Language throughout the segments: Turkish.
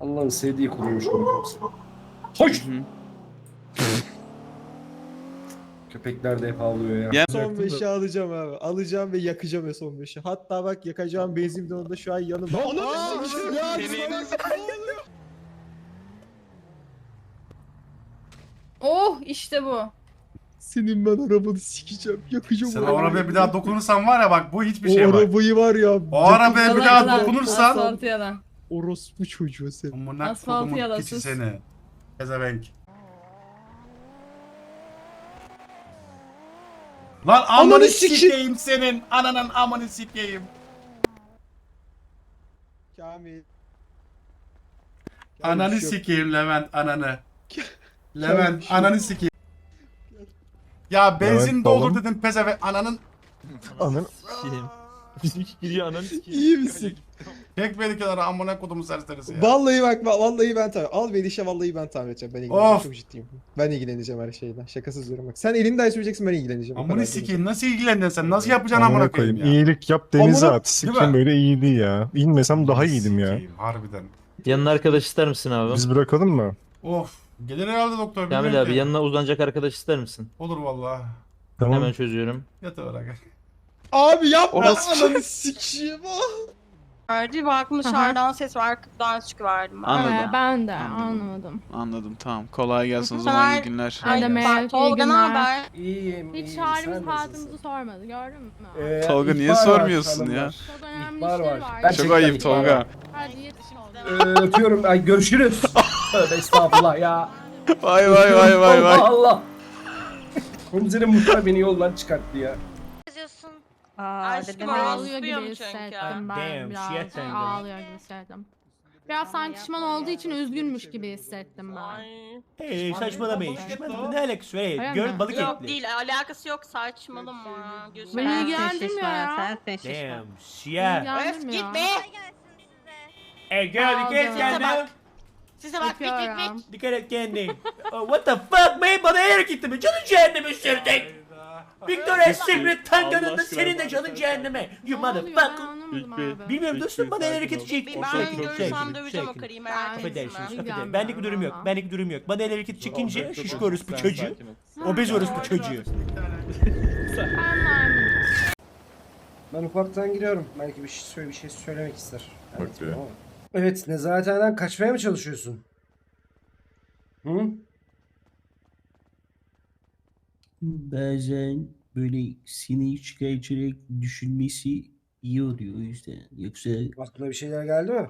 Allah'ın sevdiği kuluymuş bunu kapsın. Hoş! Köpekler de hep havlıyor ya. Son 5'i alacağım abi. Alacağım ve yakacağım son 5'i. Hatta bak yakacağım benzin bidonu da şu an yanımda. Ananı sikeyim ya. Oh işte bu. Senin ben arabanı sikeceğim. Yakacağım Sen o arabaya bir daha dokunursan var ya bak bu hiçbir şey O bak. arabayı var ya. O arabaya bir daha dokunursan yalan. Orospu çocuğu sen. Amına Asfaltı kodumun yalasız. piçi seni. Pezevenk. Lan Ananı amanı sikeyim. sikeyim senin. Ananın amanı sikeyim. Kamil. Ananı Yanlış yok. sikeyim Levent ananı. Levent ananı sikeyim. Ya benzin Levent, doldur oğlum. dedim pezeve ananın Anın İyi misin? tek beni kenara amına kodumu serserisi ya. Vallahi bak va- vallahi ben tamir. Al beni işe vallahi ben tamir edeceğim. Ben ilgileneceğim. Of. Çok ciddiyim. Ben ilgileneceğim her şeyden. Şakasız diyorum bak. Sen elini de açmayacaksın ben ilgileneceğim. O Amına kadar sikeyim nasıl ilgilendin sen? Nasıl yapacaksın amına amına koyayım ya? İyilik yap denize Amına- at. Değil mi? Böyle iyiydi ya. İnmesem daha iyiydim ya. Sikeyim, Harbiden. Yanına arkadaş ister misin abi? Biz bırakalım mı? Of. Gelir herhalde doktor. Kamil bilmiyorum abi ki. yanına uzanacak arkadaş ister misin? Olur valla. Tamam. Hemen çözüyorum. Yat olarak. Abi yapma. Orası- Ananı sikeyim. ah. Verdi baktım dışarıdan ses var kapıdan çıkıverdim ben. Anladım. Ee, ben de Anladım. anlamadım. Anladım tamam. Kolay gelsin o zaman iyi günler. Ay, Ay, merhaba, bak, iyi Tolga ne günler. haber? İyiyim, Hiç halimiz Sen hatımızı sormadı gördün mü? Ee, Tolga, niye ihbar var sormuyorsun ya? hanımlar. Çok önemli İhbar işleri var. var. Gerçekten Çok ayıp ihbar var. Tolga. Hadi yetiş Ee, öpüyorum. Ay görüşürüz. Tövbe estağfurullah ya. Vay vay vay vay vay. Allah Allah. Komiserim muhtar beni yoldan çıkarttı ya. Yazıyorsun. Aa, Aşkım ağlıyor ağlıyor gibi çünkü. hissettim ben Damn, biraz. shit sen de. Ağlıyor gibi hissettim. Biraz sanki şişman olduğu için üzgünmüş gibi hissettim ben. Ay. Hey saçmalamayın. Şişman ne alakası var? Hey, Öyle Gör mi? balık Yok etli. değil alakası yok saçmalama. Gözüm. Beni ilgilendirmiyor ya. Damn, siyah. Öf git be. Hey girl, Sağ ol dikkat et canım. kendine. Size bak bit bit bit. Dikkat et kendine. Oh, what the fuck man? Bana el hareketi mi? Canın cehenneme sürdük. Victoria's Secret tanganında senin de canın cehenneme. You motherfucker. Bilmiyorum dostum bana el hareketi çek. Bir ben görürsem döveceğim o karıyı merak etme. affedersiniz. Benlik durum yok, benlik durum yok. Bana el hareketi çekince şişko orospu çocuğu, obez orospu çocuğu. Ben ufaktan giriyorum. Belki bir şey, söyle, bir şey söylemek ister. Evet, ya. ama- Evet, nezarethaneden kaçmaya mı çalışıyorsun? Hı? Bazen böyle sinir çıkartarak düşünmesi iyi oluyor o yüzden. Yoksa Aklına bir şeyler geldi mi?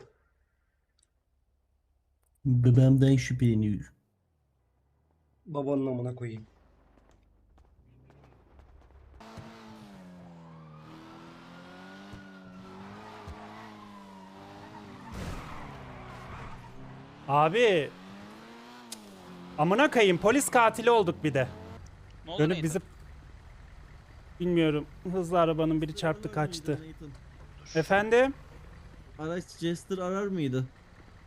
babamdan şüpheleniyor. Babanın amına koyayım. Abi amına kayayım polis katili olduk bir de. Ne oldu Dönüp Nathan? bizi bilmiyorum hızlı arabanın biri çarptı kaçtı. Efendim? Araç Jester arar mıydı?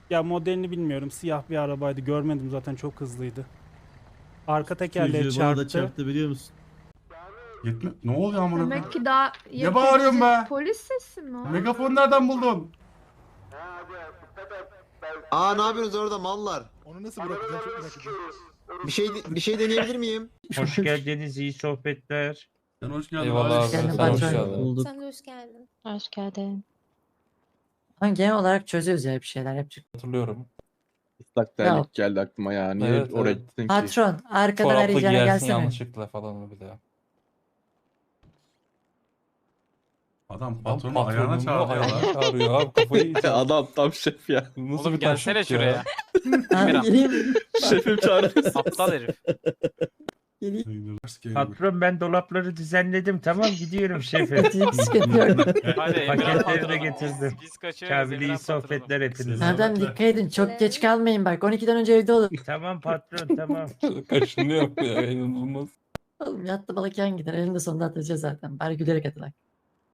Ya modelini bilmiyorum siyah bir arabaydı görmedim zaten çok hızlıydı. Arka tekerleği çarptı. biliyor musun? Yetme. Ne oluyor amına koyayım? Demek ki daha Ne bağırıyorsun be? Polis sesi mi o? Megafonu nereden buldun? Aa ne yapıyorsunuz orada mallar? Onu nasıl bırakacağım çok merak ediyorum. Bir şey bir şey deneyebilir miyim? Hoş geldiniz, iyi sohbetler. Sen hoş geldin. Eyvallah abi. abi. Sen hoş geldin. Bulduk. Sen de hoş geldin. Hoş geldin. Genel olarak çözüyoruz ya bir şeyler yapacak. Hatırlıyorum. Islak terlik geldi aklıma ya. Niye Evet, oraya evet. gittin Patron arkadan arayacağına gelsene. yanlışlıkla falan bir de. Adam patronu ayağına çağırdı ya. Ayağına çağırıyor abi kafayı yiyeceğim. Adam tam şef ya. Nasıl bir gelsene şuraya. Ha, geleyim. Şefim çağırıyor. Aptal herif. Patron ben dolapları düzenledim tamam gidiyorum sıkıntı yok. Paketleri de getirdim. Kamil iyi sohbetler hepinize. Nereden dikkat edin çok geç kalmayın bak 12'den önce evde olun. Tamam patron tamam. Kaşınıyor ya inanılmaz. Oğlum yattı balık yan gider elinde sonunda atacağız zaten. Bari gülerek atılak.